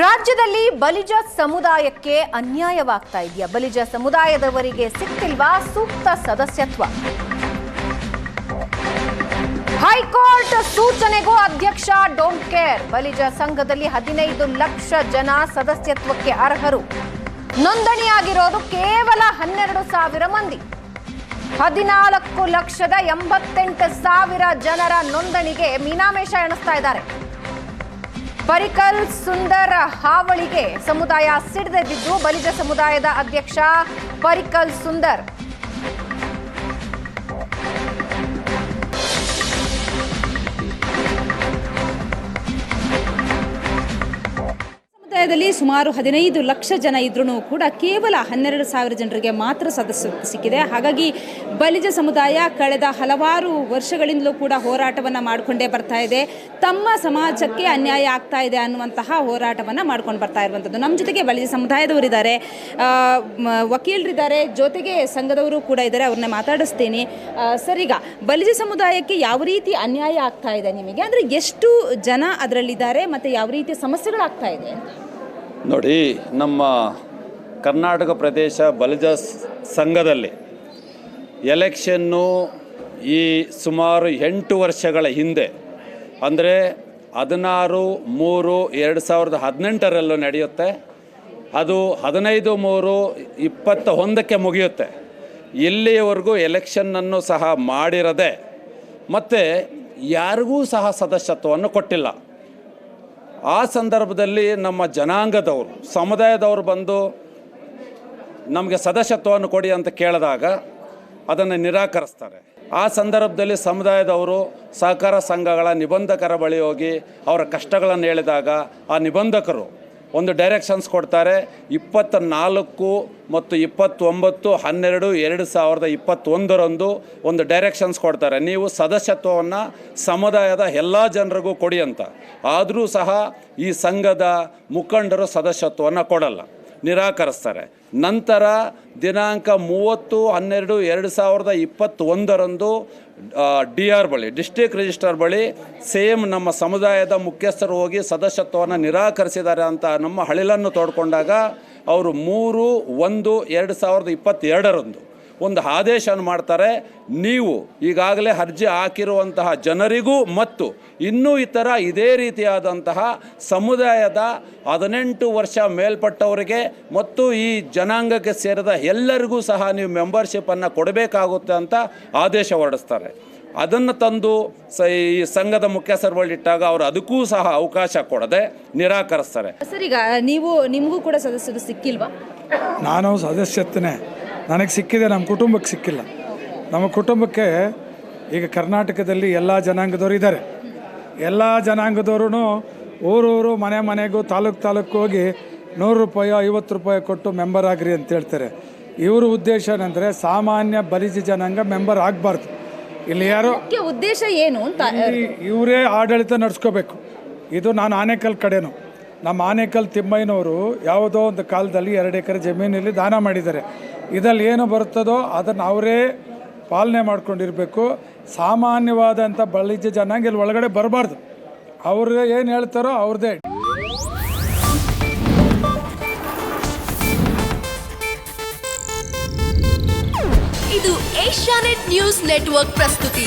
ರಾಜ್ಯದಲ್ಲಿ ಬಲಿಜ ಸಮುದಾಯಕ್ಕೆ ಅನ್ಯಾಯವಾಗ್ತಾ ಇದೆಯಾ? ಬಲಿಜ ಸಮುದಾಯದವರಿಗೆ ಸಿಕ್ತಿಲ್ವಾ ಸೂಕ್ತ ಸದಸ್ಯತ್ವ? ಹೈಕೋರ್ಟ್ ಸೂಚನೆಗೂ ಅಧ್ಯಕ್ಷ ಡೋಂಟ್ ಕೇರ್ ಬಲಿಜ ಸಂಘದಲ್ಲಿ ಹದಿನೈದು ಲಕ್ಷ ಜನ ಸದಸ್ಯತ್ವಕ್ಕೆ ಅರ್ಹರು. ನೋಂದಣಿಯಾಗಿರೋದು ಕೇವಲ ಹನ್ನೆರಡು ಸಾವಿರ ಮಂದಿ. ಹದಿನಾಲ್ಕು ಲಕ್ಷದ ಎಂಬತ್ತೆಂಟು ಸಾವಿರ ಜನರ ನೋಂದಣಿಗೆ ಮೀನಾಮೇಷ ಎಣಿಸ್ತಾ ಇದ್ದಾರೆ. ಪರಿಕಲ್ ಸುಂದರ್ ಹಾವಳಿಗೆ ಸಮುದಾಯ ಸಿಡಿದೆದ್ದಿದ್ದು ಬಲಿಜ ಸಮುದಾಯದ ಅಧ್ಯಕ್ಷ ಪರಿಕಲ್ ಸುಂದರ್. ಸಮುದಾಯದಲ್ಲಿ ಸುಮಾರು ಹದಿನೈದು ಲಕ್ಷ ಜನ ಇದ್ರೂ ಕೂಡ ಕೇವಲ ಹನ್ನೆರಡು ಸಾವಿರ ಜನರಿಗೆ ಮಾತ್ರ ಸದಸ್ಯ ಸಿಕ್ಕಿದೆ. ಹಾಗಾಗಿ ಬಲಿಜ ಸಮುದಾಯ ಕಳೆದ ಹಲವಾರು ವರ್ಷಗಳಿಂದಲೂ ಕೂಡ ಹೋರಾಟವನ್ನು ಮಾಡಿಕೊಂಡೇ ಬರ್ತಾ ಇದೆ. ತಮ್ಮ ಸಮಾಜಕ್ಕೆ ಅನ್ಯಾಯ ಆಗ್ತಾ ಇದೆ ಅನ್ನುವಂತಹ ಹೋರಾಟವನ್ನು ಮಾಡ್ಕೊಂಡು ಬರ್ತಾ ಇರುವಂಥದ್ದು ನಮ್ಮ ಜೊತೆಗೆ ಬಲಿಜ ಸಮುದಾಯದವರಿದ್ದಾರೆ. ವಕೀಲರಿದ್ದಾರೆ. ಜೊತೆಗೆ ಸಂಘದವರು ಕೂಡ ಇದ್ದಾರೆ. ಅವ್ರನ್ನ ಮಾತಾಡಿಸ್ತೀನಿ. ಸರಿಗ ಬಲಿಜ ಸಮುದಾಯಕ್ಕೆ ಯಾವ ರೀತಿ ಅನ್ಯಾಯ ಆಗ್ತಾ ಇದೆ ನಿಮಗೆ? ಅಂದರೆ ಎಷ್ಟು ಜನ ಅದರಲ್ಲಿದ್ದಾರೆ ಮತ್ತು ಯಾವ ರೀತಿ ಸಮಸ್ಯೆಗಳಾಗ್ತಾ ಇದೆ ನೋಡಿ, ನಮ್ಮ ಕರ್ನಾಟಕ ಪ್ರದೇಶ ಬಲಿಜ ಸಂಘದಲ್ಲಿ ಎಲೆಕ್ಷನ್ನು ಈ ಸುಮಾರು ಎಂಟು ವರ್ಷಗಳ ಹಿಂದೆ, ಅಂದರೆ ಹದಿನಾರು ಮೂರು ಎರಡು ಸಾವಿರದ ಹದಿನೆಂಟರಲ್ಲೂ ನಡೆಯುತ್ತೆ. ಅದು ಹದಿನೈದು ಮೂರು ಇಪ್ಪತ್ತ ಒಂದಕ್ಕೆ ಮುಗಿಯುತ್ತೆ. ಇಲ್ಲಿಯವರೆಗೂ ಎಲೆಕ್ಷನ್ನನ್ನು ಸಹ ಮಾಡಿರದೆ, ಮತ್ತು ಯಾರಿಗೂ ಸಹ ಸದಸ್ಯತ್ವವನ್ನು ಕೊಟ್ಟಿಲ್ಲ. ಆ ಸಂದರ್ಭದಲ್ಲಿ ನಮ್ಮ ಜನಾಂಗದವರು, ಸಮುದಾಯದವರು ಬಂದು ನಮಗೆ ಸದಸ್ಯತ್ವವನ್ನು ಕೊಡಿ ಅಂತ ಕೇಳಿದಾಗ ಅದನ್ನು ನಿರಾಕರಿಸ್ತಾರೆ. ಆ ಸಂದರ್ಭದಲ್ಲಿ ಸಮುದಾಯದವರು ಸಹಕಾರ ಸಂಘಗಳ ನಿಬಂಧಕರ ಬಳಿ ಹೋಗಿ ಅವರ ಕಷ್ಟಗಳನ್ನು ಹೇಳಿದಾಗ ಆ ನಿಬಂಧಕರು ಒಂದು ಡೈರೆಕ್ಷನ್ಸ್ ಕೊಡ್ತಾರೆ. ಇಪ್ಪತ್ತ ನಾಲ್ಕು ಮತ್ತು ಇಪ್ಪತ್ತೊಂಬತ್ತು, ಹನ್ನೆರಡು, ಎರಡು ಸಾವಿರದ ಇಪ್ಪತ್ತೊಂದರಂದು ಒಂದು ಡೈರೆಕ್ಷನ್ಸ್ ಕೊಡ್ತಾರೆ. ನೀವು ಸದಸ್ಯತ್ವವನ್ನು ಸಮುದಾಯದ ಎಲ್ಲ ಜನರಿಗೂ ಕೊಡಿ ಅಂತ. ಆದರೂ ಸಹ ಈ ಸಂಘದ ಮುಖಂಡರು ಸದಸ್ಯತ್ವವನ್ನು ಕೊಡಲ್ಲ. ನಿರಾಕರಿಸ್ತಾರೆ. ನಂತರ ದಿನಾಂಕ ಮೂವತ್ತು, ಹನ್ನೆರಡು, ಎರಡು ಸಾವಿರದ ಇಪ್ಪತ್ತೊಂದರಂದು ಡಿ ಆರ್ ಬಳಿ ಡಿಸ್ಟಿಕ್ ರಿಜಿಸ್ಟರ್ ಬಳಿ ಸೇಮ್ ನಮ್ಮ ಸಮುದಾಯದ ಮುಖ್ಯಸ್ಥರು ಹೋಗಿ ಸದಸ್ಯತ್ವವನ್ನು ನಿರಾಕರಿಸಿದ್ದಾರೆ ಅಂತ ನಮ್ಮ ಹಳಿಲನ್ನು ತೋಡ್ಕೊಂಡಾಗ ಅವರು ಮೂರು, ಒಂದು, ಎರಡು ಸಾವಿರದ ಇಪ್ಪತ್ತೆರಡರಂದು ಒಂದು ಆದೇಶವನ್ನು ಮಾಡ್ತಾರೆ ನೀವು ಈಗಾಗಲೇ ಅರ್ಜಿ ಹಾಕಿರುವಂತಹ ಜನರಿಗೂ ಮತ್ತು ಇನ್ನೂ ಇತರ ಇದೇ ರೀತಿಯಾದಂತಹ ಸಮುದಾಯದ ಹದಿನೆಂಟು ವರ್ಷ ಮೇಲ್ಪಟ್ಟವರಿಗೆ ಮತ್ತು ಈ ಜನಾಂಗಕ್ಕೆ ಸೇರಿದ ಎಲ್ಲರಿಗೂ ಸಹ ನೀವು ಮೆಂಬರ್ಶಿಪ್ಪನ್ನು ಕೊಡಬೇಕಾಗುತ್ತೆ ಅಂತ ಆದೇಶ ಹೊರಡಿಸ್ತಾರೆ. ಅದನ್ನು ತಂದು ಸ ಈ ಸಂಘದ ಮುಖ್ಯಸ್ಥರು ಬಳಿಟ್ಟಾಗ ಅವರು ಅದಕ್ಕೂ ಸಹ ಅವಕಾಶ ಕೊಡದೆ ನಿರಾಕರಿಸ್ತಾರೆ. ಸರ್ ಈಗ ನೀವು ನಿಮಗೂ ಕೂಡ ಸದಸ್ಯರು ಸಿಕ್ಕಿಲ್ವಾ? ನಾನು ಸದಸ್ಯತ್ವನೇ. ನನಗೆ ಸಿಕ್ಕಿದೆ ನಮ್ಮ ಕುಟುಂಬಕ್ಕೆ ಸಿಕ್ಕಿಲ್ಲ. ನಮ್ಮ ಕುಟುಂಬಕ್ಕೆ ಈಗ ಕರ್ನಾಟಕದಲ್ಲಿ ಎಲ್ಲ ಜನಾಂಗದವರು ಇದ್ದಾರೆ ಎಲ್ಲ ಜನಾಂಗದವರು ಊರೂರು ಮನೆ ಮನೆಗೂ ತಾಲೂಕು ತಾಲೂಕು ಹೋಗಿ ನೂರು ರೂಪಾಯೋ ಐವತ್ತು ರೂಪಾಯಿ ಕೊಟ್ಟು ಮೆಂಬರ್ ಆಗ್ರಿ ಅಂತ ಹೇಳ್ತಾರೆ. ಇವ್ರ ಉದ್ದೇಶ ಏನಂದರೆ ಸಾಮಾನ್ಯ ಬಲಿಜಿ ಜನಾಂಗ ಮೆಂಬರ್ ಆಗಬಾರ್ದು. ಇಲ್ಲಿ ಯಾರೋ ಉದ್ದೇಶ ಏನು ಇವರೇ ಆಡಳಿತ ನಡೆಸ್ಕೋಬೇಕು. ಇದು ನಾನು ಆನೇಕಲ್ ಕಡೆನು. ನಮ್ಮ ಆನೇಕಲ್ ತಿಮ್ಮಯ್ಯನವರು ಯಾವುದೋ ಒಂದು ಕಾಲದಲ್ಲಿ ಎರಡು ಎಕರೆ ಜಮೀನಲ್ಲಿ ದಾನ ಮಾಡಿದ್ದಾರೆ. ಇದರಲ್ಲಿ ಏನು ಬರುತ್ತದೋ ಅದನ್ನು ಅವರೇ ಪಾಲನೆ ಮಾಡ್ಕೊಂಡಿರಬೇಕು. ಸಾಮಾನ್ಯವಾದಂಥ ಬಲಿಜ ಜನಾಂಗ ಇಲ್ಲಿ ಒಳಗಡೆ ಬರಬಾರ್ದು. ಅವ್ರು ಏನು ಹೇಳ್ತಾರೋ ಅವ್ರದ್ದೇ ಇದು ಏಷ್ಯಾನೆಟ್ ನ್ಯೂಸ್ ನೆಟ್ವರ್ಕ್ ಪ್ರಸ್ತುತಿ.